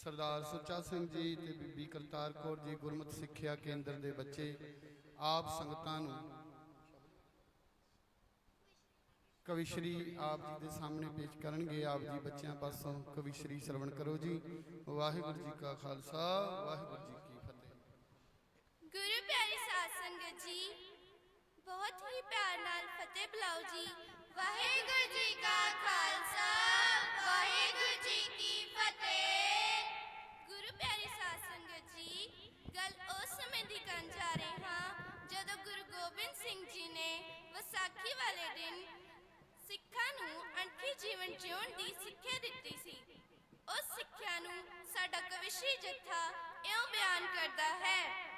ਸਰਦਾਰ ਸੁੱਚਾ ਸਿੰਘ ਜੀ ਤੇ ਬੀਬੀ ਕਰਤਾਰ ਕੌਰ ਜੀ ਗੁਰਮਤ ਸਿੱਖਿਆ ਕੇਂਦਰ ਦੇ ਬੱਚੇ, ਆਪ ਸੰਗਤਾਂ ਨੂੰ ਕਵਿਸ਼ਰੀ ਆਪ ਜੀ ਦੇ ਸਾਹਮਣੇ ਪੇਸ਼ ਕਰਨਗੇ। ਆਪ ਜੀ ਬੱਚਿਆਂ ਪਾਸੋਂ ਕਵਿਸ਼ਰੀ ਸਰਵਣ ਕਰੋ ਜੀ। ਵਾਹਿਗੁਰੂ ਜੀ ਕਾ ਖਾਲਸਾ, ਵਾਹਿਗੁਰੂ ਜੀ ਕੀ ਫਤਿਹ। ਗੁਰੂ ਪਿਆਰੀ ਸਾਧ ਸੰਗਤ ਜੀ, ਬਹੁਤ ਹੀ ਪਿਆਰ ਨਾਲ ਫਤਿਹ ਬੁਲਾਓ ਜੀ। ਵਾਹਿਗੁਰੂ ਜੀ ਕਾ ਖਾਲਸਾ, ਵਾਹਿਗੁਰੂ ਜੀ ਕੀ ਫਤਿਹ। ਗੁਰੂ ਗੋਬਿੰਦ ਸਿੰਘ ਜੀ ਨੇ ਵਿਸਾਖੀ ਵਾਲੇ ਦਿਨ ਸਿੱਖਾਂ ਨੂੰ ਅਣਖੀ ਜੀਵਨ ਜਿਉਣ ਦੀ ਸਿੱਖਿਆ ਦਿੱਤੀ ਸੀ। ਉਸ ਸਿੱਖਿਆ ਨੂੰ ਸਾਡਾ ਕਵਿਸ਼ੀ ਜਥਾ ਇਉਂ ਬਿਆਨ ਕਰਦਾ ਹੈ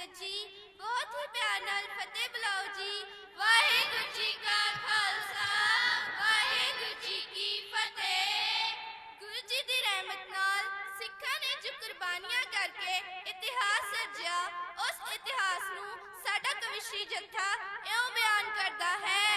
ਸੰਗਤ ਫਤਿਹ ਗੁਰੂ ਜੀ ਦੀ ਰਹਿਮਤ ਨਾਲ ਸਿੱਖਾਂ ਨੇ ਕੁਰਬਾਨੀਆਂ ਕਰਕੇ ਇਤਿਹਾਸ ਸਿਰਜਿਆ ਉਸ ਇਤਿਹਾਸ ਨੂੰ ਸਾਡਾ ਕਵੀ ਸ਼੍ਰੀ ਜੱਥਾ ਬਿਆਨ ਕਰਦਾ ਹੈ।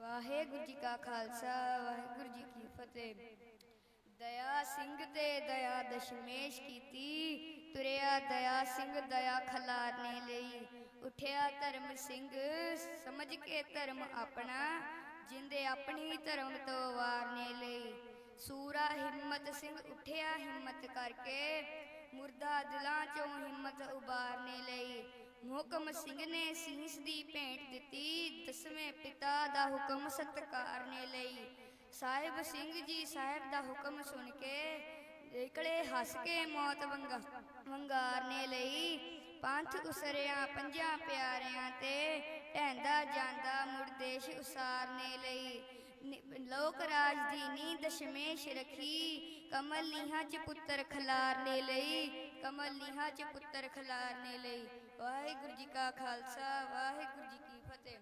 ਵਾਹਿਗੁਰੂ ਜੀ ਕਾ ਖਾਲਸਾ, ਵਾਹਿਗੁਰੂ ਜੀ ਕੀ ਫਤਿਹ। ਦਇਆ ਸਿੰਘ ਤੇ ਦਇਆ ਦਸ਼ਮੇਸ਼ ਕੀਤੀ, ਤੁਰਿਆ ਦਇਆ ਸਿੰਘ ਦਇਆ ਖਲਾਰਨੇ ਲਈ। ਉਠਿਆ ਧਰਮ ਸਿੰਘ, ਸਮਝ ਕੇ ਧਰਮ ਆਪਣਾ, ਜਿੰਦੇ ਆਪਣੀ ਧਰਮ ਤੋਂ ਵਾਰਨੇ ਲਈ। ਸੂਰਾ ਹਿੰਮਤ ਸਿੰਘ ਉਠਿਆ ਹਿੰਮਤ ਕਰਕੇ, ਮੁਰਦਾ ਦਿਲਾਂ ਚੋਂ ਹਿੰਮਤ ਉਬਾਰਨੇ ਲਈ। ਮੁਹਕਮ ਸਿੰਘ ਨੇ ਸੀਸ ਦੀ ਭੇਂਟ ਦਿੱਤੀ। ਦਸਵੇਂ ਪਿਤਾ ਦਾ ਹੁਕਮ ਸਤਕਾਰ ਨੇ ਲਈ। ਸਾਹਿਬ ਸਿੰਘ ਜੀ ਸਾਹਿਬ ਦਾ ਹੁਕਮ ਸੁਣ ਕੇ ਨਿਕਲੇ ਹੱਸ ਕੇ ਮੌਤ ਵੰਗਾ, ਵੰਗਾਰ ਨੇ ਲਈ। ਪੰਥ ਉਸਰਿਆ ਪੰਜਾਂ ਪਿਆਰਿਆਂ ਤੇ ਢੈਂਦਾ ਜਾਂਦਾ ਮੁਰਦੇਸ਼ ਉਸਾਰ ਨੇ ਲਈ। ਲੋਕ ਰਾਜ ਦੀ ਨੀ ਦਸ਼ਮੇਸ਼ ਰਖੀ। ਕਮਲ ਨੀਹਾਂ ਚ ਪੁੱਤਰ ਖਲਾਰ ਨੇ ਲਈ। ਕਮਲ ਨੀਹਾਂ ਚ ਪੁੱਤਰ ਖਲਾਰ ਨੇ ਲਈ। ਵਾਹਿਗੁਰੂ ਜੀ ਕਾ ਖਾਲਸਾ, ਵਾਹਿਗੁਰੂ ਜੀ ਕੀ ਫਤਿਹ।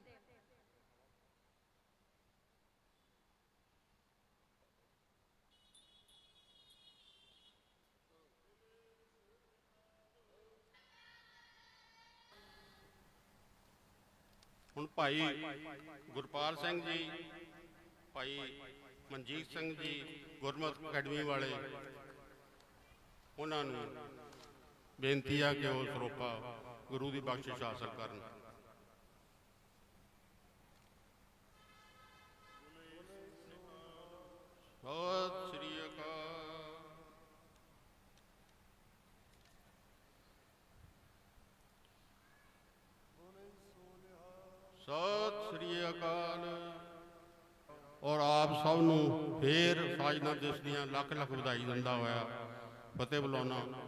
ਹੁਣ ਭਾਈ ਗੁਰਪਾਲ ਸਿੰਘ ਜੀ, ਭਾਈ ਮਨਜੀਤ ਸਿੰਘ ਜੀ ਗੁਰਮਤ ਅਕੈਡਮੀ ਵਾਲੇ, ਉਹਨਾਂ ਨੂੰ ਬੇਨਤੀ ਆ ਕਿ ਉਹ ਸਰੋਪਾ ਗੁਰੂ ਦੀ ਬਖਸ਼ਿਸ਼ ਹਾਸਲ ਕਰਨ। ਸਤਿ ਸ੍ਰੀ ਅਕਾਲ। ਸਤਿ ਸ੍ਰੀ ਅਕਾਲ। ਔਰ ਆਪ ਸਭ ਨੂੰ ਫੇਰ ਸਾਜਨਾ ਦਿਵਸ ਦੀਆਂ ਲੱਖ ਲੱਖ ਵਧਾਈ ਦਿੰਦਾ ਹੋਇਆ ਫਤਿਹ ਬੁਲਾਉਣਾ।